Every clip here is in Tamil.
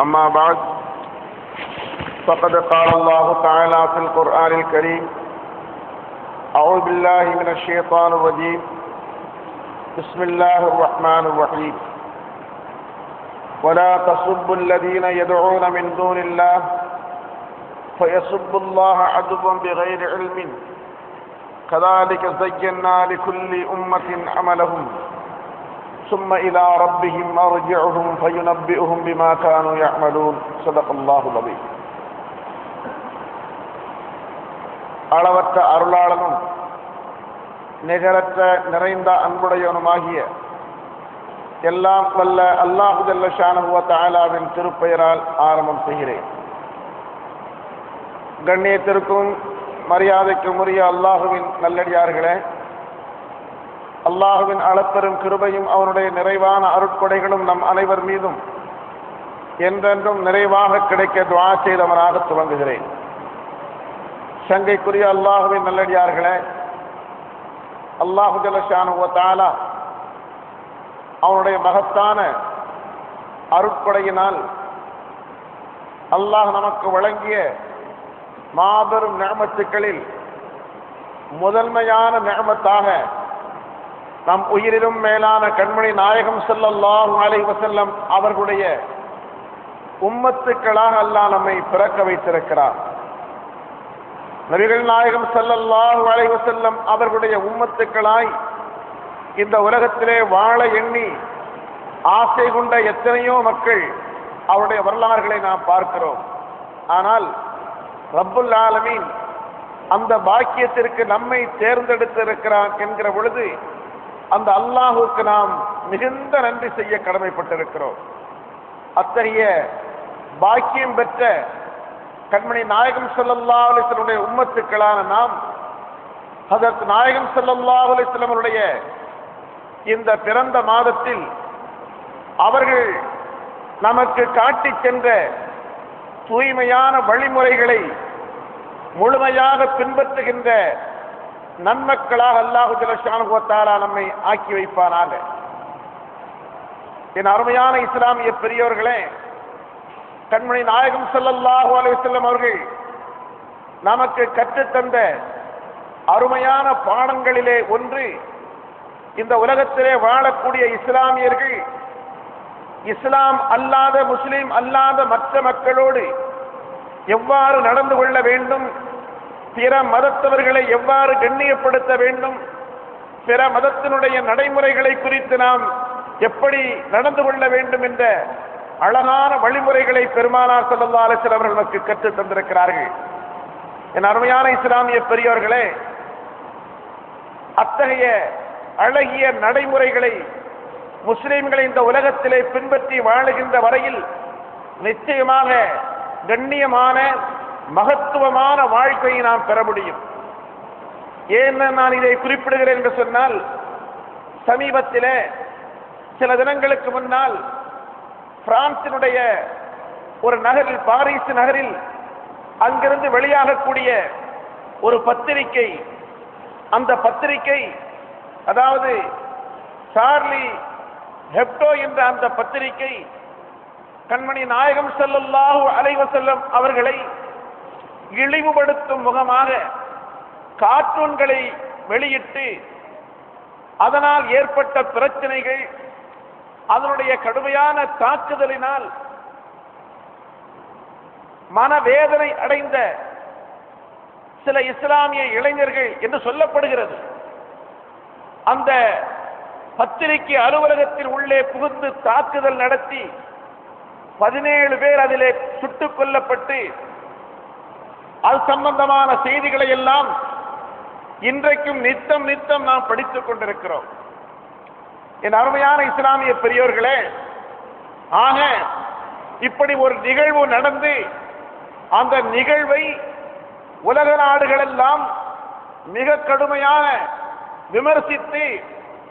أما بعد، فقد قال الله تعالى في القرآن الكريم أعوذ بالله من الشيطان الرجيم. بسم الله الرحمن الرحيم. ولا تصبوا الذين يدعون من دون الله، فيسبوا الله عدوا بغير علم. كذلك زينا لكل أمة عملهم. ثم إلى ربهم مرجعهم فينبئهم بما كانوا يعملون صدق الله العظيم அளவற்ற அருளாளனும் நிகரற்ற நிறைந்த அன்புடையவனுமாகிய எல்லாம் வல்ல அல்லாஹு ஜல்ல ஷானுவ தாலாவின் திருப்பெயரால் ஆரம்பம் செய்கிறேன் கண்ணியத்திற்கும் மரியாதைக்கும் உரிய அல்லாஹுவின் நல்லடியார்களே அல்லாஹுவின் அளப்பெரும் கிருபையும் அவனுடைய நிறைவான அருட்கொடைகளும் நம் அனைவர் மீதும் என்றென்றும் நிறைவாக கிடைக்க துவா செய்தவனாக துவங்குகிறேன். சங்கைக்குரிய அல்லாஹுவின் நல்லடியார்களே அல்லாஹு ஜலஷானுவ தாலா அவனுடைய மகத்தான அருட்கொடையினால் அல்லாஹ் நமக்கு வழங்கிய மாபெரும் நியமத்துக்களில் முதன்மையான நியமத்தாக நம் உயிரிலும் மேலான கண்மணி நாயகம் செல்லல்லாம் அலை வசல்லம் அவர்களுடைய உம்மத்துக்களாக அல்லா நம்மை பிறக்க வைத்திருக்கிறார். நபிகள் நாயகம் செல்லல்லாஹு அலை வசல்லம் அவர்களுடைய உம்மத்துக்களாய் இந்த உலகத்திலே வாழ எண்ணி ஆசை கொண்ட எத்தனையோ மக்கள் அவருடைய வரலாறுகளை நாம் பார்க்கிறோம். ஆனால் ரப்புல் ஆலமீன் அந்த பாக்கியத்திற்கு நம்மை தேர்ந்தெடுத்திருக்கிறான் என்கிற பொழுது அந்த அல்லாஹுக்கு நாம் மிகுந்த நன்றி செய்ய கடமைப்பட்டிருக்கிறோம். அத்தகைய பாக்கியம் பெற்ற கண்மணி நாயகம் செல்லல்லா அலிஸ்லமுடைய உம்மத்துக்களான நாம் அதற்கு நாயகம் சல்லல்லா இந்த பிறந்த மாதத்தில் அவர்கள் நமக்கு காட்டி சென்ற தூய்மையான வழிமுறைகளை முழுமையாக பின்பற்றுகின்ற நன்மக்களாக அல்லாஹு ஜலஷானுகத்தாரா நம்மை ஆக்கி வைப்பானாக. என் அருமையான இஸ்லாமிய பெரியவர்களே கண்மணி நாயகம் சல்லல்லாஹு அலுவலம் அவர்கள் நமக்கு கற்றுத்தந்த அருமையான பாடங்களிலே ஒன்று இந்த உலகத்திலே வாழக்கூடிய இஸ்லாமியர்கள் இஸ்லாம் அல்லாத முஸ்லீம் அல்லாத மற்ற மக்களோடு எவ்வாறு நடந்து கொள்ள வேண்டும் பிற மதத்தவர்களை எவ்வாறு கண்ணியப்படுத்த வேண்டும்? பிற மதத்தினுடைய நடைமுறைகளை குறித்து நாம் எப்படி நடந்து கொள்ள வேண்டும் என்ற அழகான வழிமுறைகளை பெருமானார் சல்லா அலிஸ்வல் அவர்கள் நமக்கு கற்றுத் தந்திருக்கிறார்கள். என் அருமையான இஸ்லாமிய பெரியவர்களே அத்தகைய அழகிய நடைமுறைகளை முஸ்லிம்களை இந்த உலகத்திலே பின்பற்றி வாழுகின்ற வரையில் நிச்சயமாக கண்ணியமான மகத்துவமான வாழ்க்கையை நாம் பெற முடியும். ஏன் நான் இதை குறிப்பிடுகிறேன் என்று சொன்னால் சமீபத்தில் சில தினங்களுக்கு முன்னால் பிரான்சினுடைய ஒரு நகரில் பாரிஸ் நகரில் அங்கிருந்து வெளியாகக்கூடிய ஒரு பத்திரிகை அந்த பத்திரிகை அதாவது சார்லி ஹெப்டோ என்ற அந்த பத்திரிகை கண்மணி நாயகம் செல்லல்லாஹு அலைவசல்லம் அவர்களை இழிவுபடுத்தும் முகமாக கார்ட்டூன்களை வெளியிட்டு அதனால் ஏற்பட்ட பிரச்சனைகள் அதனுடைய கடுமையான தாக்குதலினால் மனவேதனை அடைந்த சில இஸ்லாமிய இளைஞர்கள் என்று சொல்லப்படுகிறது. அந்த பத்திரிகை அலுவலகத்தில் உள்ளே புகுந்து தாக்குதல் நடத்தி பதினேழு பேர் அதிலே சுட்டுக் கொல்லப்பட்டு அது சம்பந்தமான செய்திகளை எல்லாம் இன்றைக்கும் நித்தம் நித்தம் நாம் படித்துக் கொண்டிருக்கிறோம். என் அருமையான இஸ்லாமிய பெரியோர்களே ஆக இப்படி ஒரு நிகழ்வு நடந்து அந்த நிகழ்வை உலக நாடுகளெல்லாம் மிக கடுமையான விமர்சித்து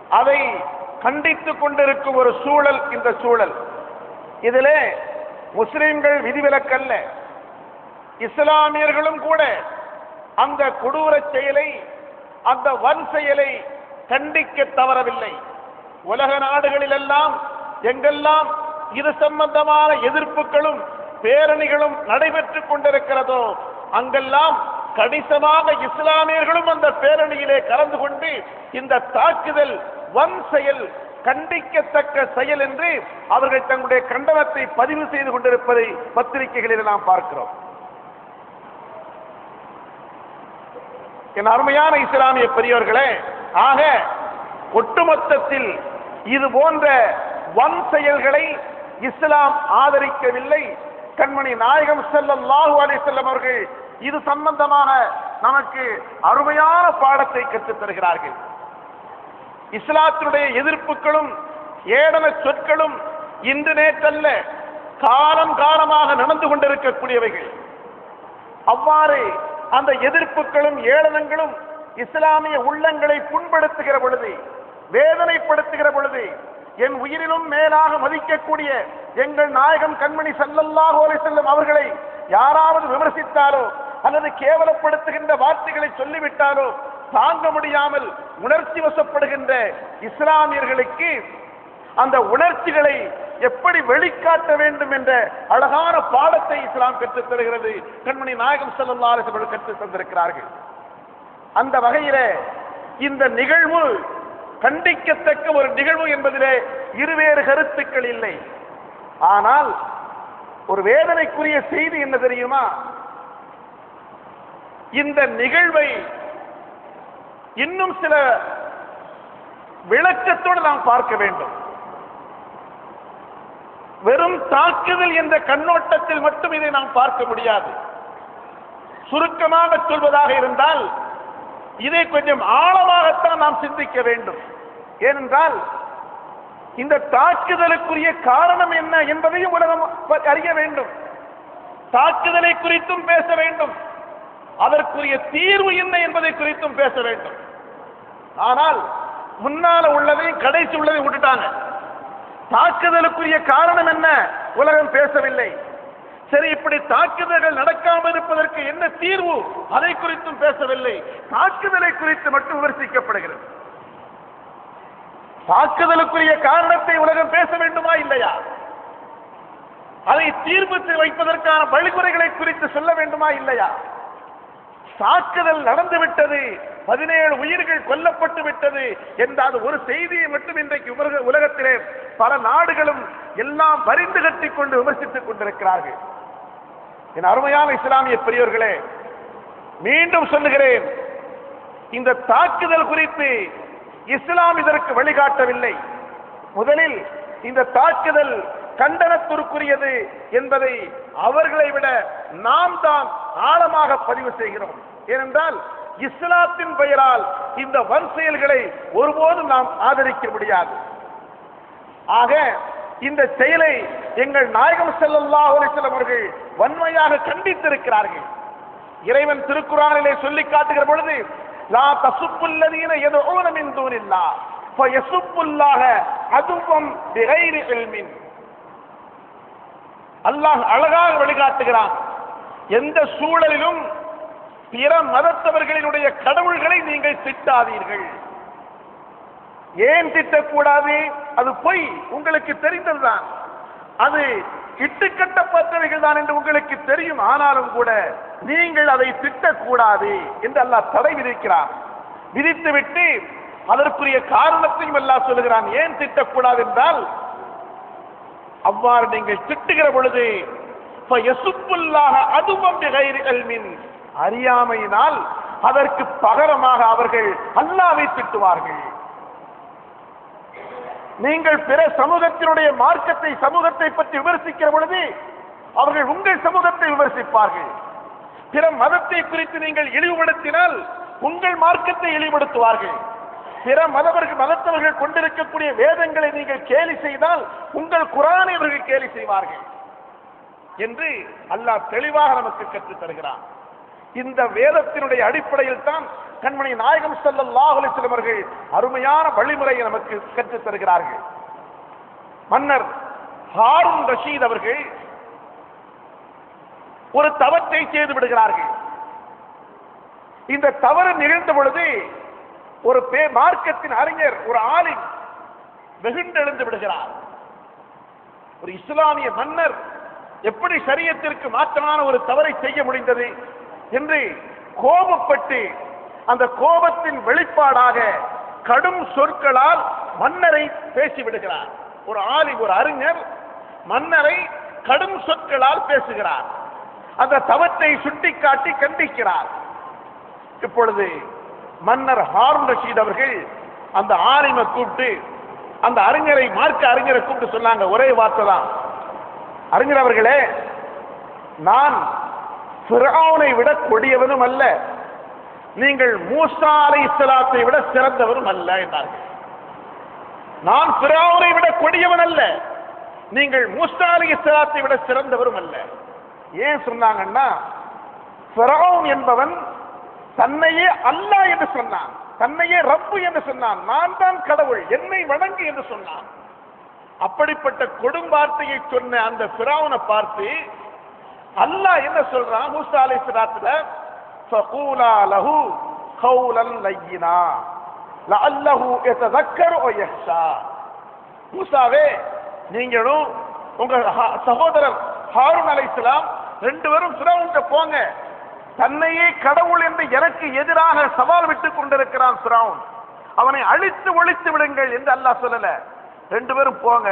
அதை கண்டித்துக் கொண்டிருக்கும் ஒரு சூழல் இந்த சூழல். இதிலே முஸ்லிம்கள் விதிவிலக்கல்ல. இஸ்லாமியர்களும் கூட அந்த கொடூர செயலை அந்த வன் செயலை கண்டிக்க தவறவில்லை. உலக நாடுகளிலெல்லாம் எங்கெல்லாம் இது சம்பந்தமான எதிர்ப்புகளும் பேரணிகளும் நடைபெற்றுக் கொண்டிருக்கிறதோ அங்கெல்லாம் கணிசமாக இஸ்லாமியர்களும் அந்த பேரணியிலே கலந்து கொண்டு இந்த தாக்குதல் வன் செயல் கண்டிக்கத்தக்க செயல் என்று அவர்கள் தங்களுடைய கண்டனத்தை பதிவு செய்து கொண்டிருப்பதை பத்திரிகைகளில் நாம் பார்க்கிறோம். என் அருமையான இஸ்லாமிய பெரியவர்களே ஆக ஒட்டுமொத்தத்தில் இது போன்ற வன் செயல்களை இஸ்லாம் ஆதரிக்கவில்லை. கண்மணி நாயகம் ஸல்லல்லாஹு அலி செல்லம் அவர்கள் இது சம்பந்தமாக நமக்கு அருமையான பாடத்தை கற்றுத் தருகிறார்கள். இஸ்லாத்தினுடைய எதிர்ப்புகளும் ஏடன சொற்களும் இன்று நேற்றல்ல காலம் காலமாக நடந்து கொண்டிருக்கக்கூடியவைகள். அவ்வாறு அந்த எதிர்ப்புகளும் ஏளனங்களும் இஸ்லாமிய உள்ளங்களை புண்படுத்துகிற பொழுது வேதனைப்படுத்துகிற பொழுது என் உயிரிலும் மேலாக மதிக்கக்கூடிய எங்கள் நாயகம் கண்மணி ஸல்லல்லாஹு அலைஹி செல்லும் அவர்களை யாராவது விமர்சித்தாலோ அல்லது கேவலப்படுத்துகின்ற வார்த்தைகளை சொல்லிவிட்டாலோ தாங்க முடியாமல் உணர்ச்சி வசப்படுகின்ற இஸ்லாமியர்களுக்கு அந்த உணர்ச்சிகளை எப்படி வெளிக்காட்ட வேண்டும் என்ற அழகான பாடத்தை இஸ்லாம் கற்றுத் தருகிறது. கண்மணி நாயகம் ஸல்லல்லாஹு அலைஹி கற்றுத் தந்திருக்கிறார்கள். அந்த வகையிலே இந்த நிகழ்வு கண்டிக்கத்தக்க ஒரு நிகழ்வு என்பதிலே இருவேறு கருத்துக்கள் இல்லை. ஆனால் ஒரு வேதனைக்குரிய செய்தி என்ன தெரியுமா? இந்த நிகழ்வை இன்னும் சில விளக்கத்தோடு நாம் பார்க்க வேண்டும். வெறும் தாக்குதல் என்ற கண்ணோட்டத்தில் மட்டும் இதை நாம் பார்க்க முடியாது. சுருக்கமாக சொல்வதாக இருந்தால் இதை கொஞ்சம் ஆழமாகத்தான் நாம் சிந்திக்க வேண்டும். ஏனென்றால் இந்த தாக்குதலுக்குரிய காரணம் என்ன என்பதையும் உலகம் அறிய வேண்டும். தாக்குதலை குறித்தும் பேச வேண்டும். அதற்குரிய தீர்வு என்ன என்பதை குறித்தும் பேச வேண்டும். ஆனால் முன்னால உள்ளதையும் கடைசி உள்ளதையும் விட்டுட்டாங்க. தாக்குதலுக்குரிய காரணம் என்ன? உலகம் பேசவில்லை. சரி இப்படி தாக்குதல்கள் நடக்காமல் இருப்பதற்கு என்ன தீர்வு? அதை குறித்தும் பேசவில்லை. தாக்குதலை குறித்து மட்டும் விமர்சிக்கப்படுகிறது. தாக்குதலுக்குரிய காரணத்தை உலகம் பேச வேண்டுமா இல்லையா? அதை தீர்வு வைப்பதற்கான வழிமுறைகளை குறித்து சொல்ல வேண்டுமா இல்லையா? தாக்குதல் நடந்து விட்டது பதினேழு உயிர்கள் கொல்லப்பட்டு விட்டது என்ற அது ஒரு செய்தியை மட்டும் இன்றைக்கு உலக- உலகத்திலே பல நாடுகளும் எல்லாம் வரிந்து கட்டி கொண்டு விமர்சித்துக் கொண்டிருக்கிறார்கள். என் அருமையான இஸ்லாமிய பெரியோர்களே மீண்டும் சொல்லுகிறேன் இந்த தாக்குதல் குறித்து இஸ்லாம் இதற்கு வழிகாட்டவில்லை. முதலில் இந்த தாக்குதல் கண்டனத்திற்குரியது என்பதை அவர்களை விட நாம் தான் ஆழமாக பதிவு செய்கிறோம். ஏனென்றால் இஸ்லாத்தின் பெயரால் இந்த வன் செயல்களை ஒருபோதும் நாம் ஆதரிக்க முடியாது. ஆக இந்த செயலை எங்கள் நாயகம் செல்லல்லா அலைஹி அவர்கள் வன்மையாக கண்டித்திருக்கிறார்கள். இறைவன் திருக்குறானிலே சொல்லி காட்டுகிற பொழுது லா தசுப்புல்லதீன யதுஊன மின் தூனில்லாஹ் ஃபயசுப்புல்லாஹ அதுவும் பிகைரி இல்மின். அல்லாஹ் அழகாக வழிகாட்டுகிறான். எந்த சூழலிலும் பிற மதத்தவர்களினுடைய கடவுள்களை நீங்கள் திட்டாதீர்கள். ஏன் திட்டக்கூடாது? அது பொய். உங்களுக்கு தெரிந்ததுதான். அது இட்டுக்கட்டப்பட்டவைகள் தான் என்று உங்களுக்கு தெரியும். ஆனாலும் கூட நீங்கள் அதை திட்டக்கூடாது என்று அல்லாஹ் தடை விதிக்கிறார் விதித்துவிட்டு அதற்குரிய காரணத்தையும் அல்லாஹ் சொல்லுகிறான். ஏன் திட்டக்கூடாது என்றால் அவ்வாறு நீங்கள் திட்டுகிற பொழுது ஃபயசுப்புல்லாஹ அதுவம் அறியாமையினால் அதற்கு பகரமாக அவர்கள் அல்லாவை திட்டுவார்கள். நீங்கள் பிற சமூகத்தினுடைய மார்க்கத்தை சமூகத்தை பற்றி விமர்சிக்கிற பொழுது அவர்கள் உங்கள் சமூகத்தை விமர்சிப்பார்கள். பிற மதத்தை குறித்து நீங்கள் இழிவுபடுத்தினால் உங்கள் மார்க்கத்தை இழிவுபடுத்துவார்கள். பிற மதவர்கள் மதத்தவர்கள் கொண்டிருக்கக்கூடிய வேதங்களை நீங்கள் கேலி செய்தால் உங்கள் குரானை அவர்கள் கேலி செய்வார்கள் என்று அல்லாஹ் தெளிவாக நமக்கு கற்றுத் தருகிறான் இந்த வேதத்தினுடைய அடிப்படையில் தான் கண்மணி நாயகம் ஸல்லல்லாஹு சிலவர்கள் அவர்கள் அருமையான வழிமுறையை நமக்கு கற்றுத் தருகிறார்கள். மன்னர் ஹாரூன் ரஷீத் அவர்கள் ஒரு தவற்றை செய்து விடுகிறார்கள். இந்த தவறு நிகழ்ந்த பொழுது ஒரு பே மார்க்கத்தின் அறிஞர் ஒரு ஆளின் வெகுண்டெழுந்து விடுகிறார். ஒரு இஸ்லாமிய மன்னர் எப்படி சரியத்திற்கு மாற்றமான ஒரு தவறை செய்ய முடிந்தது? என்று கோபப்பட்டு அந்த கோபத்தின் வெளிப்பாடாக கடும் சொற்களால் மன்னரை பேசிவிடுகிறார். ஒரு ஆலி ஒரு அறிஞர் மன்னரை கடும் சொற்களால் பேசுகிறார். அந்த தவத்தை சுட்டிக்காட்டி கண்டிக்கிறார். இப்பொழுது மன்னர் ஹாரூன் ரஷீத் அவர்கள் அந்த ஆலிமை கூப்பிட்டு அந்த அறிஞரை மார்க்க அறிஞரை கூப்பிட்டு சொன்னாங்க ஒரே வார்த்தை தான் அறிஞர் அவர்களே நான் ஃபிரௌனை விட கொடியவனும் அல்ல. நீங்கள் மூசா அலை இஸ்லாத்தை விட சிறந்தவரும் அல்ல என்றார்கள். நான் ஃபிரௌனை விட கொடியவன் அல்ல. நீங்கள் மூசா அலை இஸ்லாத்தை விட சிறந்தவரும் அல்ல. ஏன் சொன்னாங்கன்னா ஃபிரௌன் என்பவன் தன்னையே அல்ல என்று சொன்னான். தன்னையே ரப்பு என்று சொன்னான். நான் தான் கடவுள் என்னை வணங்கு என்று சொன்னான். அப்படிப்பட்ட கொடும் வார்த்தையை சொன்ன அந்த பிராவனை பார்த்து அல்லாஹ் என்ன சொல்றான்? மூசா அலை சிராத்துல ஃபகூலா லஹு கௌலன் லையினா லஅல்லஹு யததக்கரு வ யஹ்ஷா. மூசாவே நீங்களும் உங்க சகோதரர் ஹாரூன் அலைஹிஸ்ஸலாம் ரெண்டு பேரும் சிராவுண்ட போங்க. தன்னையே கடவுள் என்று எனக்கு எதிராக சவால் விட்டுக் கொண்டிருக்கிறான் சிராவுன் அவனை அழித்து ஒழித்து விடுங்கள் என்று அல்லாஹ் சொல்லல. ரெண்டு பேரும் போங்க.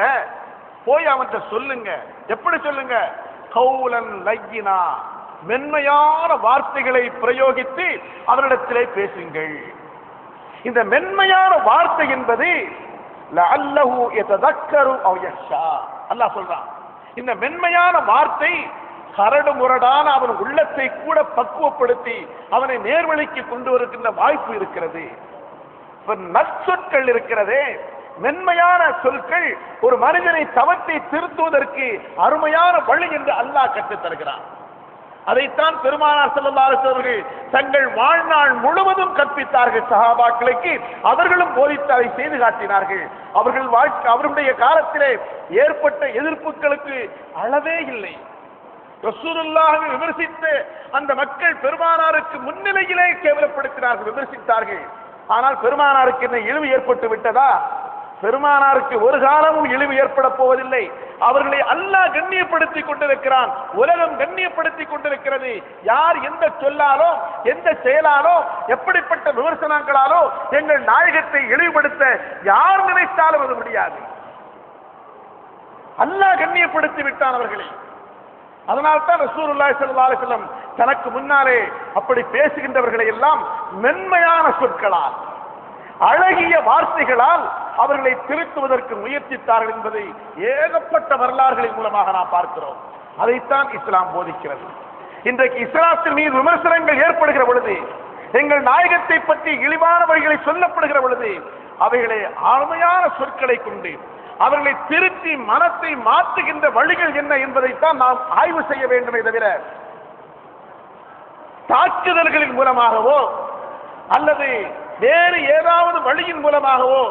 போய் அவன்கிட்ட சொல்லுங்க. எப்படி சொல்லுங்க? கௌலன் லையினா. மென்மையான வார்த்தைகளை பிரயோகித்து அவரிடத்திலே பேசுங்கள். இந்த மென்மையான வார்த்தை என்பது லஅல்லஹு யததக்கரு அவ் அல்லாஹ் சொல்றான். இந்த மென்மையான வார்த்தை கரடு முரடான அவன் உள்ளத்தை கூட பக்குவப்படுத்தி அவனை நேர்வழிக்கு கொண்டு வருகின்ற வாய்ப்பு இருக்கிறது. இப்ப நற்சொற்கள் இருக்கிறதே. மென்மையான சொற்கள் ஒரு மனிதனை தவத்தை திருத்துவதற்கு அருமையான வழி என்று அல்லாஹ் கற்றுத் தருகிறான். அதைத்தான் பெருமானார் ஸல்லல்லாஹு தங்கள் வாழ்நாள் முழுவதும் கற்பித்தார்கள் சஹாபாக்களுக்கு. அவர்களும் போதித்து அதை செய்து காட்டினார்கள். அவர்கள் வாழ்க்கை அவருடைய காலத்திலே ஏற்பட்ட எதிர்ப்புகளுக்கு அளவே இல்லை. ரசூலுல்லாஹை விமர்சித்து அந்த மக்கள் பெருமானாருக்கு முன்னிலையிலே கேவலப்படுத்தினார்கள் விமர்சித்தார்கள். ஆனால் பெருமானாருக்கு என்ன இழிவு ஏற்பட்டு விட்டதா? பெருமானாருக்கு ஒரு காலமும் இழிவு ஏற்பட போவதில்லை. அவர்களை அல்லாஹ் கண்ணியப்படுத்தி கொண்டிருக்கிறான். உலகம் கண்ணியப்படுத்தி கொண்டிருக்கிறது. யார் எந்த சொல்லாலோ எந்த செயலாலோ எப்படிப்பட்ட விமர்சனங்களாலோ எங்கள் நாயகத்தை இழிவுபடுத்த யார் நினைத்தாலும் அது முடியாது. அல்லாஹ் கண்ணியப்படுத்தி விட்டான் அவர்களை. அதனால்தான் தான் ஸல்லல்லாஹு அலைஹி தனக்கு முன்னாலே அப்படி பேசுகின்றவர்களை எல்லாம் மென்மையான சொற்களால் அழகிய வார்த்தைகளால் அவர்களை திருத்துவதற்கு முயற்சித்தார்கள் என்பதை ஏகப்பட்ட வரலாறுகளின் மூலமாக நாம் பார்க்கிறோம். அதைத்தான் இஸ்லாம் போதிக்கிறது. இன்றைக்கு இஸ்லாத்தின் மீது விமர்சனங்கள் ஏற்படுகிற பொழுது எங்கள் நாயகத்தை பற்றி இழிவான வழிகளை சொல்லப்படுகிற பொழுது அவைகளை ஆழ்மையான சொற்களை கொண்டு அவர்களை திருத்தி மனத்தை மாற்றுகின்ற வழிகள் என்ன என்பதைத்தான் நாம் ஆய்வு செய்ய வேண்டுமே தவிர தாக்குதல்களின் மூலமாகவோ அல்லது வேறு ஏதாவது வழியின் மூலமாகவோ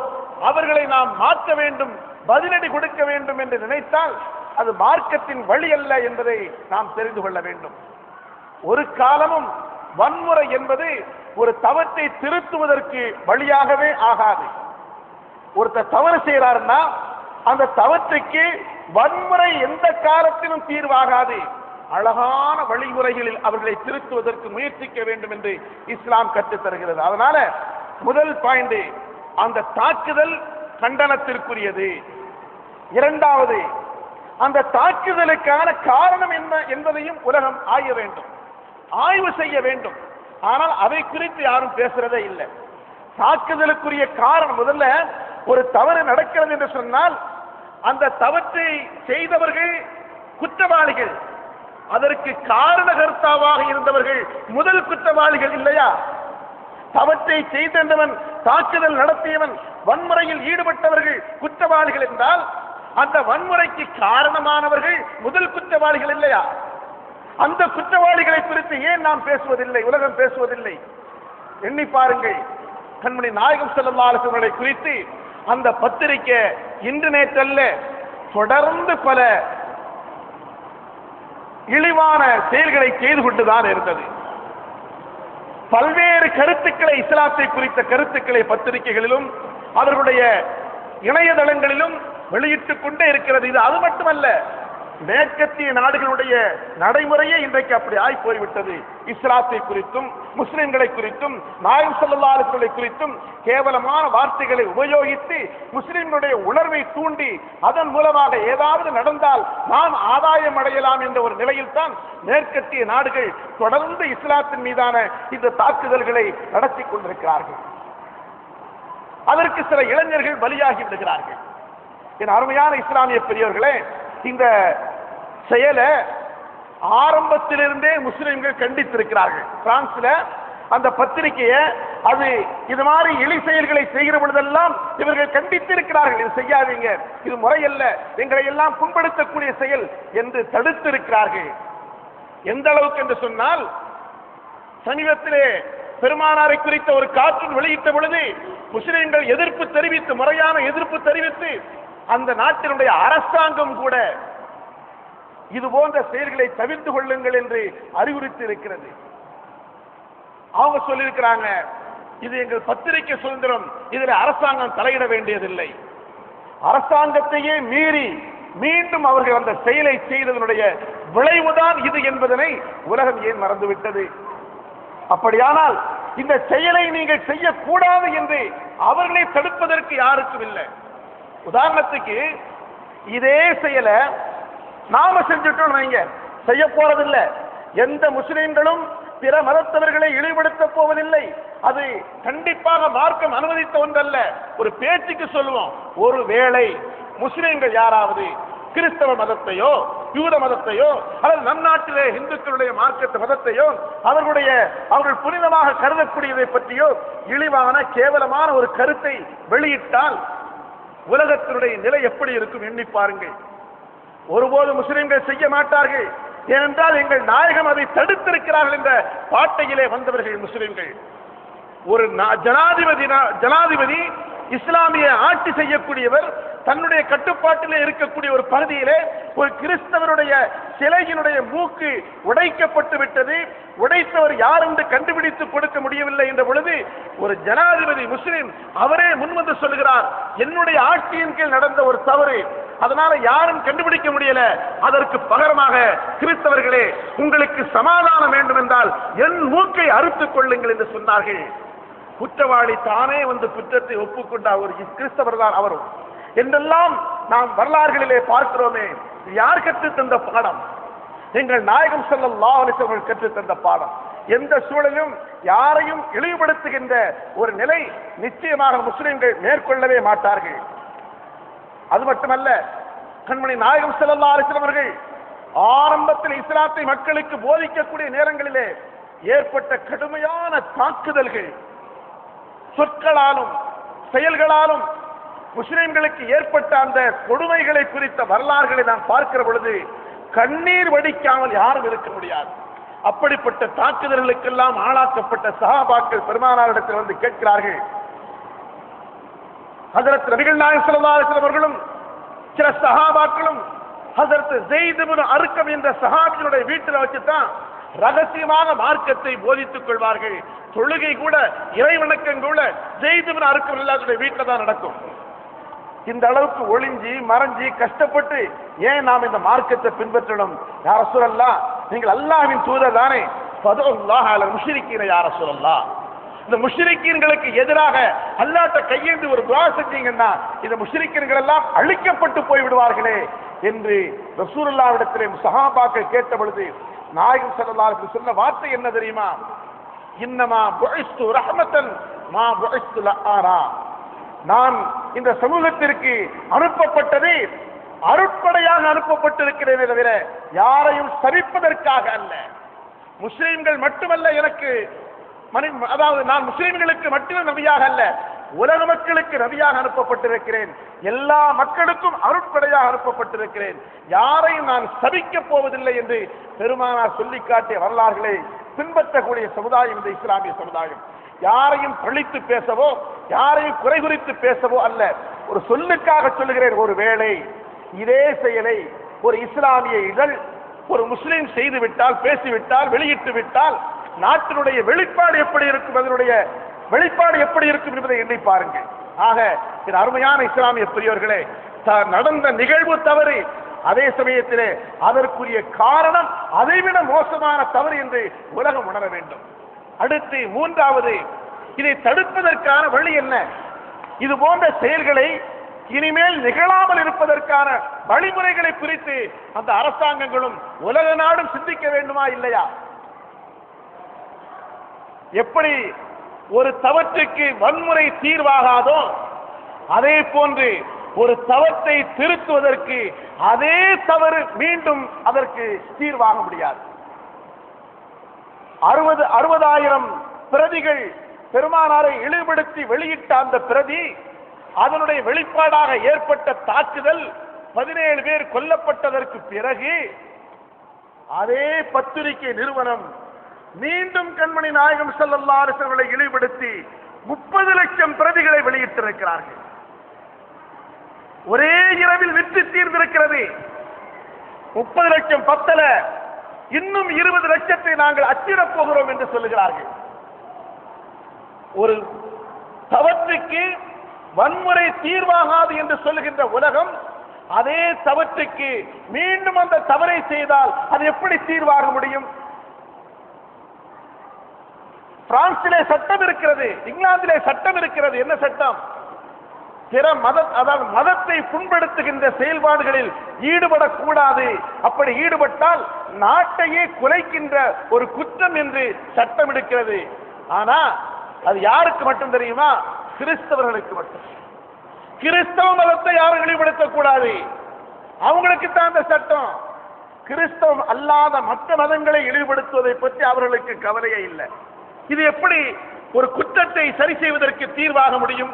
அவர்களை நாம் மாற்ற வேண்டும் பதிலடி கொடுக்க வேண்டும் என்று நினைத்தால் அது மார்க்கத்தின் வழி அல்ல என்பதை நாம் தெரிந்து கொள்ள வேண்டும். ஒரு காலமும் வன்முறை என்பது ஒரு தவத்தை திருத்துவதற்கு வழியாகவே ஆகாது. ஒருத்தர் தவறு செய்கிறாருன்னா அந்த தவற்றுக்கு வன்முறை எந்த காலத்திலும் தீர்வாகாது. அழகான வழிமுறைகளில் அவர்களை திருத்துவதற்கு முயற்சிக்க வேண்டும் என்று இஸ்லாம் கற்றுத் தருகிறது அதனால முதல் பாயிண்ட் அந்த தாக்குதல் கண்டனத்திற்குரியது. இரண்டாவது அந்த தாக்குதலுக்கான காரணம் என்ன என்பதையும் உலகம் ஆய வேண்டும். ஆய்வு செய்ய வேண்டும். ஆனால் அதை குறித்து யாரும் பேசுறதே இல்லை. தாக்குதலுக்குரிய காரணம் முதல்ல ஒரு தவறு நடக்கிறது என்று சொன்னால் அந்த தவற்றை செய்தவர்கள் குற்றவாளிகள். அதற்கு காரணகர்த்தாவாக இருந்தவர்கள் முதல் குற்றவாளிகள் இல்லையா? தவற்றை செய்தவன் தாக்குதல் நடத்தியவன் வன்முறையில் ஈடுபட்டவர்கள் குற்றவாளிகள் என்றால் அந்த வன்முறைக்கு காரணமானவர்கள் முதல் குற்றவாளிகள் இல்லையா? அந்த குற்றவாளிகளை குறித்து ஏன் நாம் பேசுவதில்லை உலகம் பேசுவதில்லை? எண்ணி பாருங்கள். கண்மணி நாயகம் செல்லல்லாசவர்களை குறித்து அந்த பத்திரிக்கை இன்று நேற்றல்ல தொடர்ந்து பல இழிவான செயல்களை செய்து கொண்டுதான் இருந்தது. பல்வேறு கருத்துக்களை இஸ்லாத்தை குறித்த கருத்துக்களை பத்திரிகைகளிலும் அவர்களுடைய இணையதளங்களிலும் வெளியிட்டுக் கொண்டே இருக்கிறது. இது அது மட்டுமல்ல மேற்கத்திய நாடுகளுடைய நடைமுறையே இன்றைக்கு அப்படி ஆய் போய்விட்டது. இஸ்லாத்தை குறித்தும் முஸ்லிம்களை குறித்தும் நாயம் சொல்லலாளர்களை குறித்தும் கேவலமான வார்த்தைகளை உபயோகித்து முஸ்லிம்களுடைய உணர்வை தூண்டி அதன் மூலமாக ஏதாவது நடந்தால் நாம் ஆதாயம் அடையலாம் என்ற ஒரு நிலையில் தான் மேற்கத்திய நாடுகள் தொடர்ந்து இஸ்லாத்தின் மீதான இந்த தாக்குதல்களை நடத்தி கொண்டிருக்கிறார்கள். அதற்கு சில இளைஞர்கள் பலியாகி விடுகிறார்கள். என் அருமையான இஸ்லாமிய பெரியவர்களே இந்த செயலை ஆரம்பத்திலிருந்தே முஸ்லிம்கள் கண்டித்திருக்கிறார்கள். பிரான்ஸ்ல அந்த பத்திரிகையை அது இது மாதிரி இழி செயல்களை செய்கிற பொழுதெல்லாம் இவர்கள் கண்டித்திருக்கிறார்கள். இது செய்யாதீங்க. இது முறையல்ல. எங்களை எல்லாம் புண்படுத்தக்கூடிய செயல் என்று தடுத்திருக்கிறார்கள். எந்த அளவுக்கு என்று சொன்னால் சமீபத்திலே பெருமானாரை குறித்த ஒரு காற்று வெளியிட்ட பொழுது முஸ்லிம்கள் எதிர்ப்பு தெரிவித்து முறையான எதிர்ப்பு தெரிவித்து அந்த நாட்டினுடைய அரசாங்கம் கூட இது போன்ற செயல்களை தவிர்த்து கொள்ளுங்கள் என்று அறிவுறுத்தி இருக்கிறது அவங்க சொல்லியிருக்கிறாங்க இது எங்கள் பத்திரிகை சுதந்திரம் இதில் அரசாங்கம் தலையிட வேண்டியதில்லை. அரசாங்கத்தையே மீறி மீண்டும் அவர்கள் அந்த செயலை செய்ததனுடைய விளைவுதான் இது என்பதனை உலகம் ஏன் மறந்துவிட்டது? அப்படியானால் இந்த செயலை நீங்கள் செய்யக்கூடாது என்று அவர்களை தடுப்பதற்கு யாருக்கும் இல்லை. உதாரணத்துக்கு இதே செயலை நாம செஞ்சுட்டோம் வைங்க. செய்ய போறதில்லை. எந்த முஸ்லிம்களும் பிற மதத்தவர்களை இழிவுபடுத்த போவதில்லை. அது கண்டிப்பாக மார்க்கம் அனுமதித்த ஒன்றல்ல. ஒரு பேச்சுக்கு சொல்லுவோம் ஒரு வேளை முஸ்லிம்கள் யாராவது கிறிஸ்தவ மதத்தையோ யூத மதத்தையோ அல்லது நம் நாட்டிலே இந்துக்களுடைய மார்க்கத்து மதத்தையோ அவர்களுடைய அவர்கள் புனிதமாக கருதக்கூடியதை பற்றியோ இழிவான கேவலமான ஒரு கருத்தை வெளியிட்டால் உலகத்தினுடைய நிலை எப்படி இருக்கும் எண்ணி பாருங்கள். ஒருபோது முஸ்லிம்கள் செய்ய மாட்டார்கள். ஏனென்றால் எங்கள் நாயகம் அதை தடுத்திருக்கிறார்கள் என்ற பாட்டையிலே வந்தவர்கள் முஸ்லிம்கள். ஒரு நா- ஜனாதிபதி நா- ஜனாதிபதி இஸ்லாமிய ஆட்சி செய்யக்கூடியவர் தன்னுடைய கட்டுப்பாட்டிலே இருக்கக்கூடிய ஒரு பகுதியிலே ஒரு கிறிஸ்தவருடைய சிலையினுடைய மூக்கு உடைக்கப்பட்டு விட்டது. உடைத்தவர் யார் என்று கண்டுபிடித்து கொடுக்க முடியவில்லை என்ற பொழுது ஒரு ஜனாதிபதி முஸ்லிம் அவரே முன்வந்து சொல்லுகிறார் என்னுடைய ஆட்சியின் கீழ் நடந்த ஒரு தவறு அதனால யாரும் கண்டுபிடிக்க முடியல. அதற்கு பகரமாக கிறிஸ்தவர்களே உங்களுக்கு சமாதானம் வேண்டும் என்றால் என் மூக்கை அறுத்துக் கொள்ளுங்கள் என்று சொன்னார்கள். குற்றவாளி தானே வந்து குற்றத்தை ஒப்புக்கொண்டார் ஒரு கிறிஸ்தவர் தான் அவரும். என்றெல்லாம் நாம் வரலாறுகளிலே பார்க்கிறோமே யார் கற்றுத் தந்த பாடம்? எங்கள் நாயகம் செல்லல்லா அலைஹி வஸல்லம் கற்றுத் தந்த பாடம். எந்த சூழலும் யாரையும் இழிவுபடுத்துகின்ற ஒரு நிலை நிச்சயமாக முஸ்லிம்கள் மேற்கொள்ளவே மாட்டார்கள். அது மட்டுமல்ல கண்மணி நாயகம் செல்லல்லா அலைஹி அவர்கள் ஆரம்பத்தில் இஸ்லாத்தை மக்களுக்கு போதிக்கக்கூடிய நேரங்களிலே ஏற்பட்ட கடுமையான தாக்குதல்கள் சொற்களாலும் செயல்களாலும் முஸ்லிம்களுக்கு ஏற்பட்ட அந்த கொடுமைகளை குறித்த வரலாறுகளை நான் பார்க்கிற பொழுது கண்ணீர் வடிக்காமல் யாரும் இருக்க முடியாது. அப்படிப்பட்ட தாக்குதல்களுக்கெல்லாம் ஆளாக்கப்பட்ட சகாபாக்கள் பெருமானாரிடத்தில் வந்து கேட்கிறார்கள். ஹசரத் நபிகள் நாயகம் ஸல்லல்லாஹு அவர்களும் சில சகாபாக்களும் ஹசரத் ஜெயித் அருக்கம் என்ற சகாபியினுடைய வீட்டில் வச்சுதான் ரகசியமாக மார்க்கத்தை போதித்துக் கொள்வார்கள். தொழுகை கூட இறை வணக்கம் கூட ஜெயித் இப்னு இல்லாத வீட்டில் தான் நடக்கும். இந்த அளவுக்கு ஒளிஞ்சி மறைஞ்சி கஷ்டப்பட்டு ஏன் நாம் இந்த மார்க்கத்தை பின்பற்றணும்? யார சொல்லலாம் நீங்கள் அல்லாவின் தூதர் தானே. ஃபதுல்லாஹ் அல முஷ்ரிக்கீன யார சொல்லலாம் இந்த முஷ்ரிக்கீன்களுக்கு எதிராக அல்லாட்ட கையேந்து ஒரு துவா செஞ்சீங்கன்னா இந்த முஷ்ரிக்கீன்கள் எல்லாம் அழிக்கப்பட்டு போய்விடுவார்களே என்று ரசூரல்லாவிடத்திலே சஹாபாக்கள் கேட்ட பொழுது நாயகம் ஸல்லல்லாஹு சொன்ன வார்த்தை என்ன தெரியுமா? இன்னமா புழைஸ்து ரஹமத்தன் மா புழைஸ்து ஆரா நான் இந்த சமூகத்திற்கு அனுப்பப்பட்டது அருட்படையாக அனுப்பப்பட்டிருக்கிறேன் தவிர யாரையும் சரிப்பதற்காக அல்ல. முஸ்லிம்கள் மட்டுமல்ல எனக்கு மனி அதாவது நான் முஸ்லிம்களுக்கு மட்டுமே நபியாக அல்ல உலக மக்களுக்கு நபியாக அனுப்பப்பட்டிருக்கிறேன். எல்லா மக்களுக்கும் அருட்படையாக அனுப்பப்பட்டிருக்கிறேன். யாரையும் நான் சபிக்கப் போவதில்லை என்று பெருமானார் சொல்லிக்காட்டிய வரலாறுகளை பின்பற்றக்கூடிய சமுதாயம் இந்த இஸ்லாமிய சமுதாயம். யாரையும் பழித்து பேசவோ யாரையும் குறை குறித்து பேசவோ அல்ல. ஒரு சொல்லுக்காக சொல்லுகிறேன் ஒரு வேளை இதே செயலை ஒரு இஸ்லாமிய இதழ் ஒரு முஸ்லீம் செய்துவிட்டால் பேசிவிட்டால் வெளியிட்டு விட்டால் நாட்டினுடைய வெளிப்பாடு எப்படி இருக்கும் அதனுடைய வெளிப்பாடு எப்படி இருக்கும் என்பதை எண்ணி பாருங்கள். ஆக இது அருமையான இஸ்லாமிய பெரியவர்களே த- நடந்த நிகழ்வு தவறு அதே சமயத்திலே அதற்குரிய காரணம் அதைவிட மோசமான தவறு என்று உலகம் உணர வேண்டும். அடுத்து மூன்றாவது இதை தடுப்பதற்கான வழி என்ன? இது போன்ற செயல்களை இனிமேல் நிகழாமல் இருப்பதற்கான வழிமுறைகளை குறித்து அந்த அரசாங்கங்களும் உலக நாடும் சிந்திக்க வேண்டுமா இல்லையா? எப்படி ஒரு தவற்றுக்கு வன்முறை தீர்வாகாதோ அதே போன்று ஒரு தவத்தை திருத்துவதற்கு அதே தவறு மீண்டும் அதற்கு தீர்வாக முடியாது. அறுபது அறுபதாயிரம் பிரதிகள் பெருமானாரை இழிவுபடுத்தி வெளியிட்ட அந்த பிரதி அதனுடைய வெளிப்பாடாக ஏற்பட்ட தாக்குதல் பதினேழு பேர் கொல்லப்பட்டதற்கு பிறகு அதே பத்திரிகை நிறுவனம் மீண்டும் கண்மணி நாயகம் செல்லல்லா அரசர்களை இழிவுபடுத்தி முப்பது லட்சம் பிரதிகளை வெளியிட்டிருக்கிறார்கள். ஒரே இரவில் விற்று தீர்ந்திருக்கிறது. முப்பது லட்சம் பத்தல இன்னும் இருபது லட்சத்தை நாங்கள் அச்சிடப் போகிறோம் என்று சொல்லுகிறார்கள். ஒரு தவற்றுக்கு வன்முறை தீர்வாகாது என்று சொல்லுகின்ற உலகம் அதே தவற்றுக்கு மீண்டும் அந்த தவறை செய்தால் அது எப்படி தீர்வாக முடியும்? பிரான்சிலே சட்டம் இருக்கிறது இங்கிலாந்திலே சட்டம் இருக்கிறது. என்ன சட்டம்? பிற மத அதாவது மதத்தை புண்படுத்துகின்ற செயல்பாடுகளில் ஈடுபடக்கூடாது. அப்படி ஈடுபட்டால் நாட்டையே குலைக்கின்ற ஒரு குற்றம் என்று சட்டம் எடுக்கிறது. ஆனா அது யாருக்கு மட்டும் தெரியுமா? கிறிஸ்தவர்களுக்கு மட்டும். கிறிஸ்தவ மதத்தை யாரும் இழிவுபடுத்தக்கூடாது. அவங்களுக்கு தான் அந்த சட்டம். கிறிஸ்தவம் அல்லாத மற்ற மதங்களை இழிவுபடுத்துவதை பற்றி அவர்களுக்கு கவலையே இல்லை. இது எப்படி ஒரு குற்றத்தை சரி செய்வதற்கு தீர்வாக முடியும்?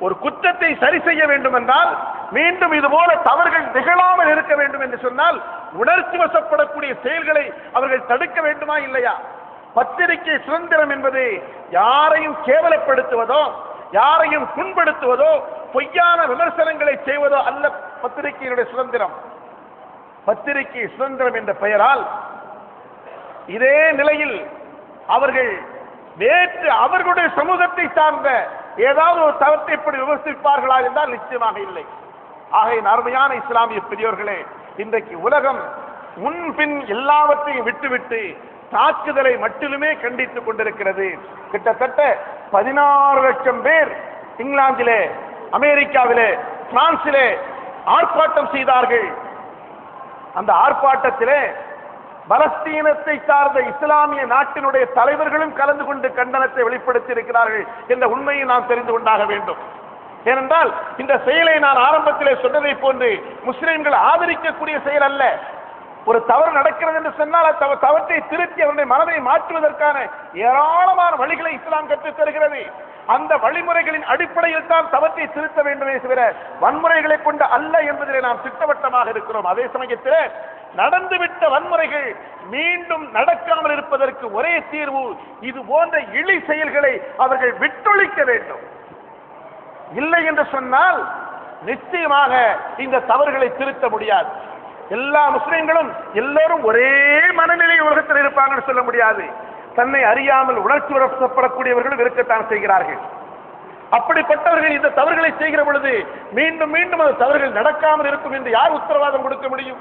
ஒரு குற்றத்தை சரி செய்ய வேண்டும் என்றால் மீண்டும் இது போல தவறுகள் நிகழாமல் இருக்க வேண்டும் என்று சொன்னால் உணர்ச்சி வசப்படக்கூடிய செயல்களை அவர்கள் தடுக்க வேண்டுமா இல்லையா? பத்திரிகை சுதந்திரம் என்பது யாரையும் கேவலப்படுத்துவதோ யாரையும் புண்படுத்துவதோ பொய்யான விமர்சனங்களை செய்வதோ அல்ல பத்திரிகையினுடைய சுதந்திரம். பத்திரிகை சுதந்திரம் என்ற பெயரால் இதே நிலையில் அவர்கள் நேற்று அவர்களுடைய சமூகத்தை சார்ந்த ஏதாவது ஒரு தவத்தை இப்படி விமர்சிப்பார்களா என்றால் நிச்சயமாக இல்லை. ஆகையின் அருமையான இஸ்லாமிய பெரியோர்களே இன்றைக்கு உலகம் முன்பின் எல்லாவற்றையும் விட்டுவிட்டு தாக்குதலை மட்டிலுமே கண்டித்துக் கொண்டிருக்கிறது. கிட்டத்தட்ட பதினாறு லட்சம் பேர் இங்கிலாந்திலே அமெரிக்காவிலே பிரான்சிலே ஆர்ப்பாட்டம் செய்தார்கள். அந்த ஆர்ப்பாட்டத்திலே பலஸ்தீனத்தை சார்ந்த இஸ்லாமிய நாட்டினுடைய தலைவர்களும் கலந்து கொண்டு கண்டனத்தை வெளிப்படுத்தி இருக்கிறார்கள் என்ற உண்மையை நாம் தெரிந்து கொண்டாக வேண்டும். ஏனென்றால் இந்த செயலை நான் ஆரம்பத்திலே சொன்னதை போன்று முஸ்லிம்கள் ஆதரிக்கக்கூடிய செயல் அல்ல. ஒரு தவறு நடக்கிறது என்று சொன்னால் அந்த தவ- தவற்றை திருத்தி அவருடைய மனதை மாற்றுவதற்கான ஏராளமான வழிகளை இஸ்லாம் கற்றுத் தருகிறது. அந்த வழிமுறைகளின் அடிப்படையில் தான் தவற்றை திருத்த வேண்டுமே தவிர வன்முறைகளை கொண்டு அல்ல என்பதிலே நாம் திட்டவட்டமாக இருக்கிறோம். அதே சமயத்தில் நடந்துவிட்ட வன்முறைகள் மீண்டும் நடக்காமல் இருப்பதற்கு ஒரே தீர்வு இது போன்ற இழி செயல்களை அவர்கள் விட்டொழிக்க வேண்டும். இல்லை என்று சொன்னால் நிச்சயமாக இந்த தவறுகளை திருத்த முடியாது. எல்லா முஸ்லிம்களும் எல்லோரும் ஒரே மனநிலை உலகத்தில் இருப்பாங்கன்னு சொல்ல முடியாது. தன்னை அறியாமல் உணர்ச்சி வசப்படக்கூடியவர்களும் இருக்கத்தான் செய்கிறார்கள். அப்படிப்பட்டவர்கள் இந்த தவறுகளை செய்கிற பொழுது மீண்டும் மீண்டும் அந்த தவறுகள் நடக்காமல் இருக்கும் என்று யார் உத்தரவாதம் கொடுக்க முடியும்?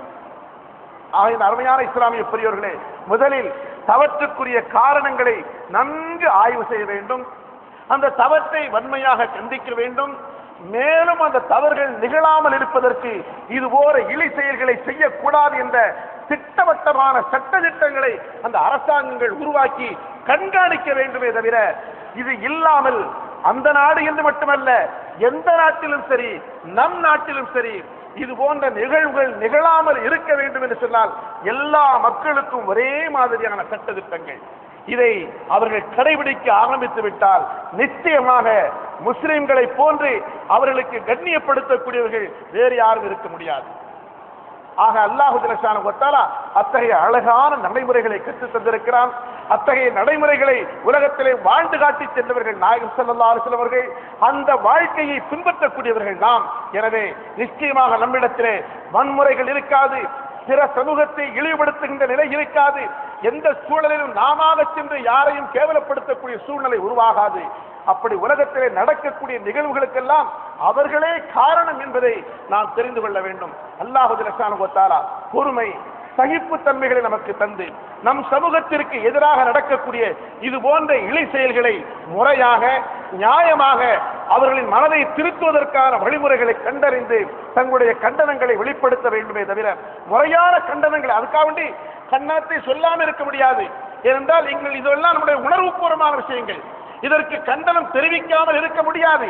ஆகிய அருமையான இஸ்லாமிய பெரியோர்களே முதலில் தவற்றுக்குரிய காரணங்களை நன்கு ஆய்வு செய்ய வேண்டும். அந்த தவற்றை வன்மையாக கண்டிக்க வேண்டும். மேலும் அந்த தவறுகள் நிகழாமல் இருப்பதற்கு இது போல இழி செயல்களை செய்யக்கூடாது என்ற திட்டவட்டமான சட்ட திட்டங்களை அந்த அரசாங்கங்கள் உருவாக்கி கண்காணிக்க வேண்டுமே தவிர இது இல்லாமல் அந்த நாடு என்று மட்டுமல்ல எந்த நாட்டிலும் சரி நம் நாட்டிலும் சரி இது போன்ற நிகழ்வுகள் நிகழாமல் இருக்க வேண்டும் என்று சொன்னால் எல்லா மக்களுக்கும் ஒரே மாதிரியான சட்ட திட்டங்கள் இதை அவர்கள் கடைபிடிக்க ஆரம்பித்து விட்டால் நிச்சயமாக முஸ்லிம்களை போன்று அவர்களுக்கு கண்ணியப்படுத்தக்கூடியவர்கள் வேறு யாரும் இருக்க முடியாது. ஆக அல்லாஹு ஜலஷான ஒத்தாலா அத்தகைய அழகான நடைமுறைகளை கற்றுத் தந்திருக்கிறான். அத்தகைய நடைமுறைகளை உலகத்திலே வாழ்ந்து காட்டி சென்றவர்கள் நாயகம் செல்லல்லா அரசவர்கள் அந்த வாழ்க்கையை பின்பற்றக்கூடியவர்கள் நாம். எனவே நிச்சயமாக நம்மிடத்திலே வன்முறைகள் இருக்காது பிற சமூகத்தை இழிவுபடுத்துகின்ற நிலை இருக்காது. எந்த சூழலிலும் நாமாக சென்று யாரையும் கேவலப்படுத்தக்கூடிய சூழ்நிலை உருவாகாது. அப்படி உலகத்திலே நடக்கக்கூடிய நிகழ்வுகளுக்கெல்லாம் அவர்களே காரணம் என்பதை நாம் தெரிந்து கொள்ள வேண்டும். அல்லாஹுதாலா பொறுமை சகிப்புத்தன்மைகளை நமக்கு தந்து நம் சமூகத்திற்கு எதிராக நடக்கக்கூடிய இது போன்ற இலை செயல்களை முறையாக நியாயமாக அவர்களின் மனதை திருத்துவதற்கான வழிமுறைகளை கண்டறிந்து தங்களுடைய கண்டனங்களை வெளிப்படுத்த வேண்டுமே தவிர முறையான கண்டனங்களை அதுக்காக வேண்டி கண்டனத்தை சொல்லாமல் இருக்க முடியாது. ஏனென்றால் எங்கள் இதெல்லாம் நம்முடைய உணர்வுபூர்வமான விஷயங்கள். இதற்கு கண்டனம் தெரிவிக்காமல் இருக்க முடியாது.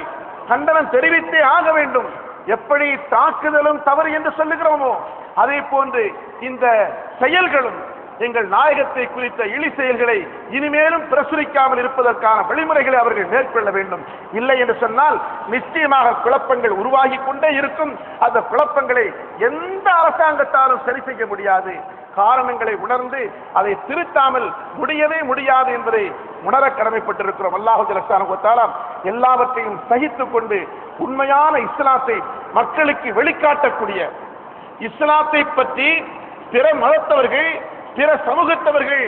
கண்டனம் தெரிவித்தே ஆக வேண்டும். எப்படி தாக்குதலும் தவறு என்று சொல்லுகிறோமோ அதே போன்று இந்த செயல்களும் எங்கள் நாயகத்தை குறித்த இழி செயல்களை இனிமேலும் பிரசுரிக்காமல் இருப்பதற்கான வழிமுறைகளை அவர்கள் மேற்கொள்ள வேண்டும். இல்லை என்று சொன்னால் நிச்சயமாக குழப்பங்கள் உருவாகி கொண்டே இருக்கும். அந்த குழப்பங்களை எந்த அரசாங்கத்தாலும் சரி செய்ய முடியாது. காரணங்களை உணர்ந்து அதை திருத்தாமல் முடியவே முடியாது என்பதை உணர கடமைப்பட்டிருக்கிறோம். அல்லாஹு எல்லாவற்றையும் சகித்து கொண்டு உண்மையான இஸ்லாத்தை மக்களுக்கு வெளிக்காட்டக்கூடிய இஸ்லாத்தை பற்றி பிற மதத்தவர்கள் பிற சமூகத்தவர்கள்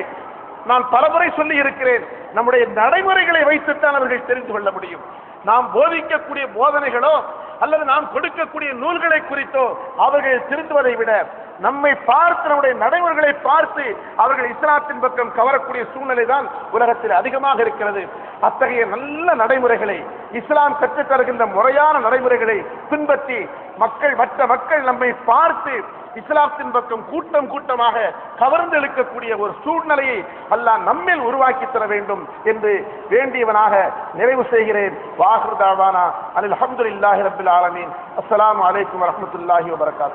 நான் பலமுறை சொல்லி இருக்கிறேன் நம்முடைய நடைமுறைகளை வைத்துத்தான் அவர்கள் தெரிந்து கொள்ள முடியும். நாம் போதிக்கக்கூடிய போதனைகளோ அல்லது நாம் கொடுக்கக்கூடிய நூல்களை குறித்தோ அவர்கள் திருந்துவதை விட நம்மை பார்த்து நம்முடைய நடைமுறைகளை பார்த்து அவர்கள் இஸ்லாத்தின் பக்கம் கவரக்கூடிய சூழ்நிலை தான் உலகத்தில் அதிகமாக இருக்கிறது. அத்தகைய நல்ல நடைமுறைகளை இஸ்லாம் கற்றுத் தருகின்ற முறையான நடைமுறைகளை பின்பற்றி மக்கள் மற்ற மக்கள் நம்மை பார்த்து இஸ்லாத்தின் பக்கம் கூட்டம் கூட்டமாக கவர்ந்தெழுக்கக்கூடிய ஒரு சூழ்நிலையை அல்லாஹ் நம்மில் உருவாக்கி தர வேண்டும் என்று வேண்டியவனாக நிறைவு செய்கிறேன். வாஹர் தாவானா. அனில் அஹமதுல்லாஹி ரபில் ஆலமீன். அஸ்லாம் அலைக்கும் வரமத்துல்லாஹி வபரகாத்.